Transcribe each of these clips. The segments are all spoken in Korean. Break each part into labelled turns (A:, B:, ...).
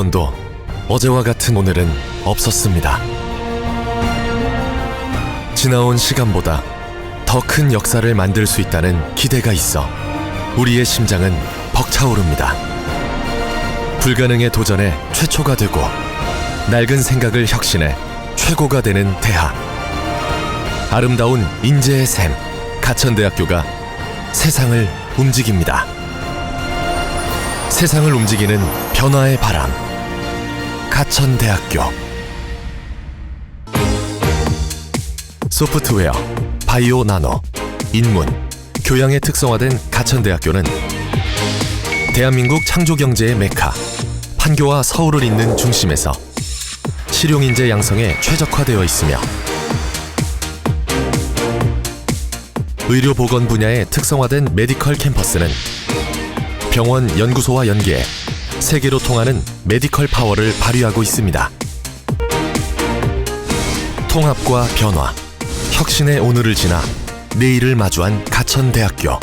A: 번도 어제와 같은 오늘은 없었습니다. 지나온 시간보다 더 큰 역사를 만들 수 있다는 기대가 있어 우리의 심장은 벅차오릅니다. 불가능의 도전에 최초가 되고 낡은 생각을 혁신해 최고가 되는 대학. 아름다운 인재의 샘 가천대학교가 세상을 움직입니다. 세상을 움직이는 변화의 바람. 가천대학교. 소프트웨어, 바이오 나노, 인문, 교양에 특성화된 가천대학교는 대한민국 창조 경제의 메카, 판교와 서울을 잇는 중심에서 실용인재 양성에 최적화되어 있으며 의료보건 분야에 특성화된 메디컬 캠퍼스는 병원 연구소와 연계해 세계로 통하는 메디컬 파워를 발휘하고 있습니다. 통합과 변화, 혁신의 오늘을 지나 내일을 마주한 가천대학교.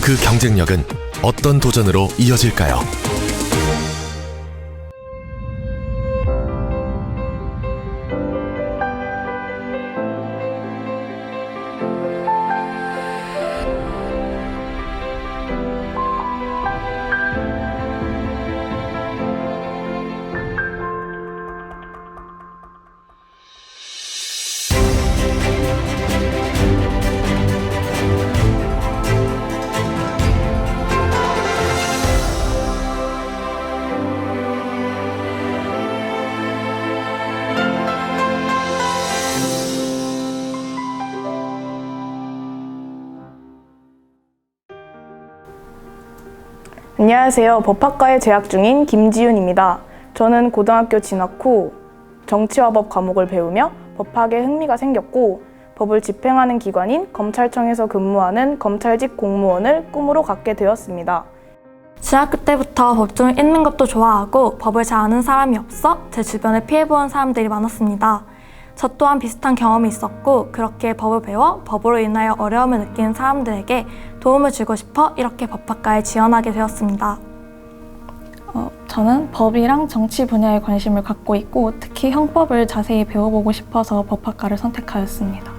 A: 그 경쟁력은 어떤 도전으로 이어질까요?
B: 안녕하세요. 법학과에 재학 중인 김지윤입니다. 저는 고등학교 진학 후 정치와 법 과목을 배우며 법학에 흥미가 생겼고 법을 집행하는 기관인 검찰청에서 근무하는 검찰직 공무원을 꿈으로 갖게 되었습니다.
C: 중학교 때부터 법조를 읽는 것도 좋아하고 법을 잘 아는 사람이 없어 제 주변에 피해본 사람들이 많았습니다. 저 또한 비슷한 경험이 있었고 그렇게 법을 배워 법으로 인하여 어려움을 느끼는 사람들에게 도움을 주고 싶어 이렇게 법학과에 지원하게 되었습니다.
D: 어, 저는 법이랑 정치 분야에 관심을 갖고 있고 특히 형법을 자세히 배워보고 싶어서 법학과를 선택하였습니다.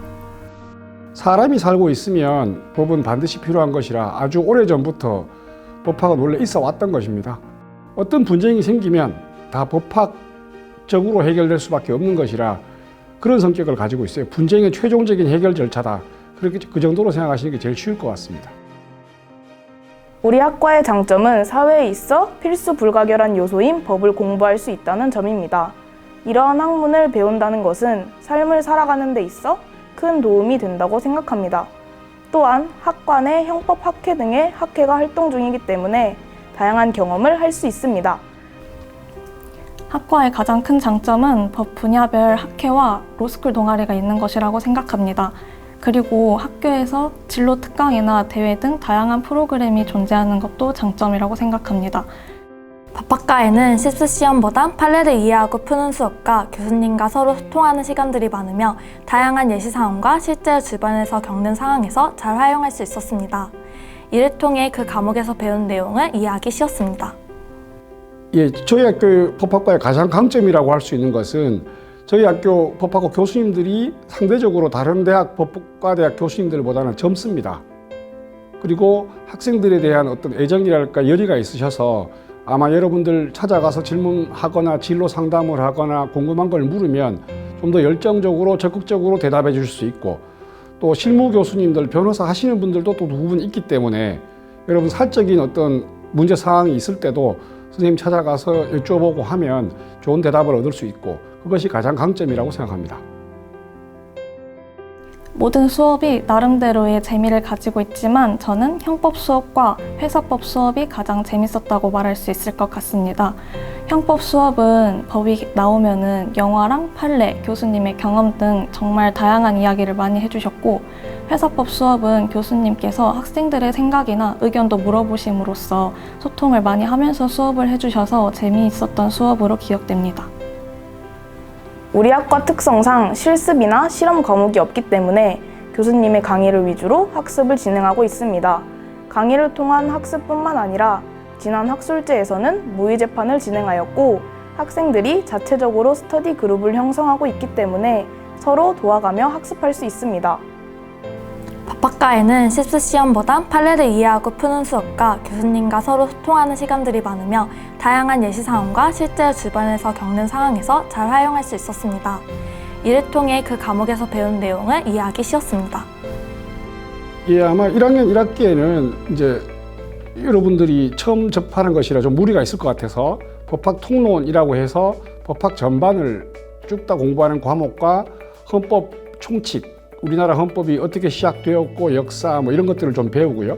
E: 사람이 살고 있으면 법은 반드시 필요한 것이라 아주 오래 전부터 법학은 원래 있어 왔던 것입니다. 어떤 분쟁이 생기면 다 법학적으로 해결될 수밖에 없는 것이라 그런 성격을 가지고 있어요. 분쟁의 최종적인 해결 절차다. 그렇게 그 정도로 생각하시는 게 제일 쉬울 것 같습니다.
B: 우리 학과의 장점은 사회에 있어 필수 불가결한 요소인 법을 공부할 수 있다는 점입니다. 이러한 학문을 배운다는 것은 삶을 살아가는 데 있어 큰 도움이 된다고 생각합니다. 또한 학과 내 형법 학회 등의 학회가 활동 중이기 때문에 다양한 경험을 할 수 있습니다.
D: 학과의 가장 큰 장점은 법 분야별 학회와 로스쿨 동아리가 있는 것이라고 생각합니다. 그리고 학교에서 진로 특강이나 대회 등 다양한 프로그램이 존재하는 것도 장점이라고 생각합니다.
C: 법학과에는 실습 시험보단 판례를 이해하고 푸는 수업과 교수님과 서로 소통하는 시간들이 많으며 다양한 예시 상황과 실제 주변에서 겪는 상황에서 잘 활용할 수 있었습니다. 이를 통해 그 과목에서 배운 내용을 이해하기 쉬웠습니다.
E: 예, 저희 학교 법학과의 가장 강점이라고 할 수 있는 것은 저희 학교 법학과 교수님들이 상대적으로 다른 대학 법과 대학 교수님들보다는 젊습니다. 그리고 학생들에 대한 어떤 애정이랄까 열의가 있으셔서 아마 여러분들 찾아가서 질문하거나 진로 상담을 하거나 궁금한 걸 물으면 좀 더 열정적으로 적극적으로 대답해 줄수 있고 또 실무 교수님들 변호사 하시는 분들도 또두분 있기 때문에 여러분 사적인 어떤 문제 사항이 있을 때도 선생님 찾아가서 여쭤보고 하면 좋은 대답을 얻을 수 있고 그것이 가장 강점이라고 생각합니다.
D: 모든 수업이 나름대로의 재미를 가지고 있지만 저는 형법 수업과 회사법 수업이 가장 재밌었다고 말할 수 있을 것 같습니다. 형법 수업은 법이 나오면은 영화랑 판례, 교수님의 경험 등 정말 다양한 이야기를 많이 해주셨고 회사법 수업은 교수님께서 학생들의 생각이나 의견도 물어보심으로써 소통을 많이 하면서 수업을 해주셔서 재미있었던 수업으로 기억됩니다.
B: 우리 학과 특성상 실습이나 실험 과목이 없기 때문에 교수님의 강의를 위주로 학습을 진행하고 있습니다. 강의를 통한 학습뿐만 아니라 지난 학술제에서는 모의 재판을 진행하였고 학생들이 자체적으로 스터디 그룹을 형성하고 있기 때문에 서로 도와가며 학습할 수 있습니다.
C: 법학과에는 실습 시험보다 판례를 이해하고 푸는 수업과 교수님과 서로 소통하는 시간들이 많으며 다양한 예시 상황과 실제 주변에서 겪는 상황에서 잘 활용할 수 있었습니다. 이를 통해 그 과목에서 배운 내용을 이해하기 쉬웠습니다.
E: 예, 아마 1학년 1학기에는 이제 여러분들이 처음 접하는 것이라 좀 무리가 있을 것 같아서 법학 통론이라고 해서 법학 전반을 쭉 다 공부하는 과목과 헌법 총칙, 우리나라 헌법이 어떻게 시작되었고 역사 뭐 이런 것들을 좀 배우고요.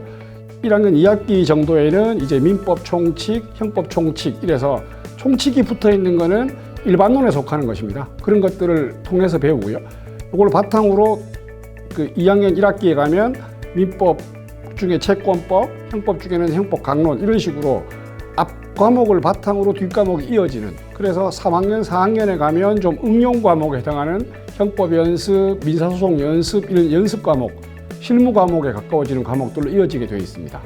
E: 1학년 2학기 정도에는 이제 민법 총칙, 형법 총칙 이래서 총칙이 붙어 있는 거는 일반론에 속하는 것입니다. 그런 것들을 통해서 배우고요. 이걸 바탕으로 그 2학년 1학기에 가면 민법 중에 채권법, 형법 중에는 형법 강론 이런 식으로 앞 과목을 바탕으로 뒷 과목이 이어지는 그래서 3학년, 4학년에 가면 좀 응용 과목에 해당하는 형법 연습, 민사소송 연습 이런 연습 과목, 실무 과목에 가까워지는 과목들로 이어지게 되어 있습니다.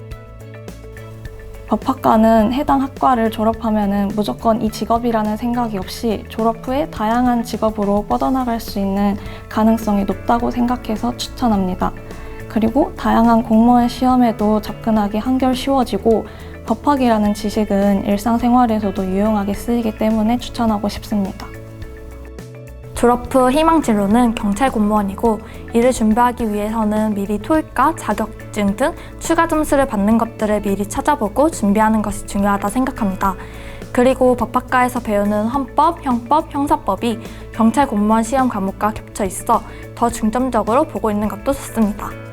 D: 법학과는 해당 학과를 졸업하면은 무조건 이 직업이라는 생각이 없이 졸업 후에 다양한 직업으로 뻗어나갈 수 있는 가능성이 높다고 생각해서 추천합니다. 그리고 다양한 공무원 시험에도 접근하기 한결 쉬워지고 법학이라는 지식은 일상생활에서도 유용하게 쓰이기 때문에 추천하고 싶습니다.
C: 졸업 후 희망 진로는 경찰 공무원이고 이를 준비하기 위해서는 미리 토익과 자격증 등 추가 점수를 받는 것들을 미리 찾아보고 준비하는 것이 중요하다 생각합니다. 그리고 법학과에서 배우는 헌법, 형법, 형사법이 경찰 공무원 시험 과목과 겹쳐 있어 더 중점적으로 보고 있는 것도 좋습니다.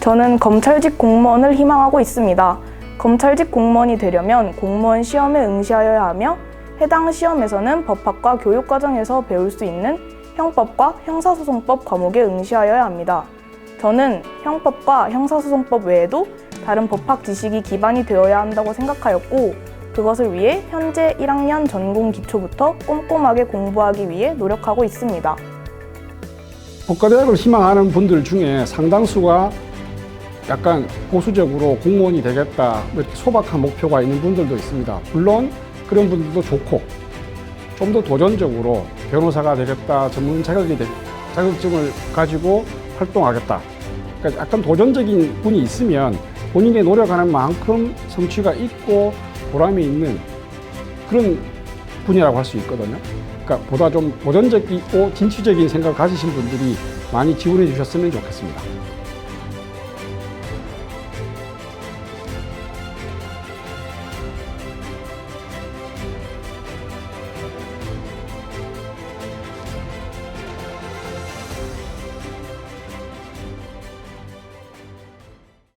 B: 저는 검찰직 공무원을 희망하고 있습니다. 검찰직 공무원이 되려면 공무원 시험에 응시하여야 하며 해당 시험에서는 법학과 교육과정에서 배울 수 있는 형법과 형사소송법 과목에 응시하여야 합니다. 저는 형법과 형사소송법 외에도 다른 법학 지식이 기반이 되어야 한다고 생각하였고 그것을 위해 현재 1학년 전공 기초부터 꼼꼼하게 공부하기 위해 노력하고 있습니다.
E: 법과대학을 희망하는 분들 중에 상당수가 약간 보수적으로 공무원이 되겠다 뭐 이렇게 소박한 목표가 있는 분들도 있습니다. 물론 그런 분들도 좋고 좀 더 도전적으로 변호사가 되겠다 전문 자격이 되, 자격증을 가지고 활동하겠다. 그러니까 약간 도전적인 분이 있으면 본인이 노력하는 만큼 성취가 있고 보람이 있는 그런 분이라고 할 수 있거든요. 그러니까 보다 좀 도전적이고 진취적인 생각을 가지신 분들이 많이 지원해 주셨으면 좋겠습니다.